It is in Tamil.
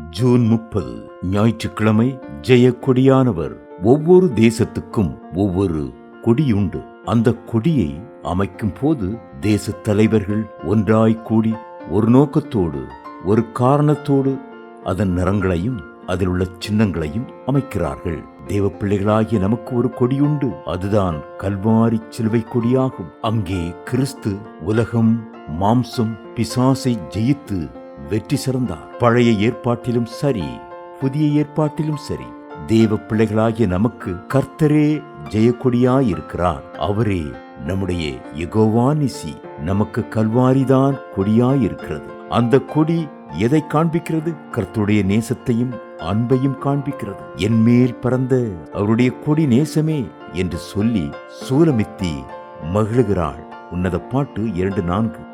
ஜூன் முப்பது ஞாயிற்றுக்கிழமை ஜெயக்கொடியானவர். ஒவ்வொரு தேசத்துக்கும் ஒவ்வொரு கொடியுண்டு. அந்த கொடியை அமைக்கும் போது தேச தலைவர்கள் ஒன்றாய் கூடி ஒரு நோக்கத்தோடு ஒரு காரணத்தோடு அதன் நிறங்களையும் அதில் உள்ள சின்னங்களையும் அமைக்கிறார்கள். தேவ பிள்ளைகளாகிய நமக்கு ஒரு கொடியுண்டு. அதுதான் கல்வாரி சிலுவை கொடியாகும். அங்கே கிறிஸ்து உலகம் மாம்சம் பிசாசை ஜெயித்து வெற்றி சிறந்தார் பழைய ஏற்பாட்டிலும் சரி புதிய ஏற்பாட்டிலும் சரி தேவ பிள்ளைகளாகிய நமக்கு கர்த்தரே ஜெயக்கொடியாயிருக்கிறார். அவரே நம்முடைய யெகோவானிசி நமக்கு கல்வாரிதான் கொடியாயிருக்கிறது. அந்த கொடி எதை காண்பிக்கிறது? கர்த்தருடைய நேசத்தையும் அன்பையும் காண்பிக்கிறது. என் மேல் பறந்த அவருடைய கொடி நேசமே என்று சொல்லி சூலமித்தி மகிழுகிறாள். உன்னத பாட்டு இரண்டு நான்கு.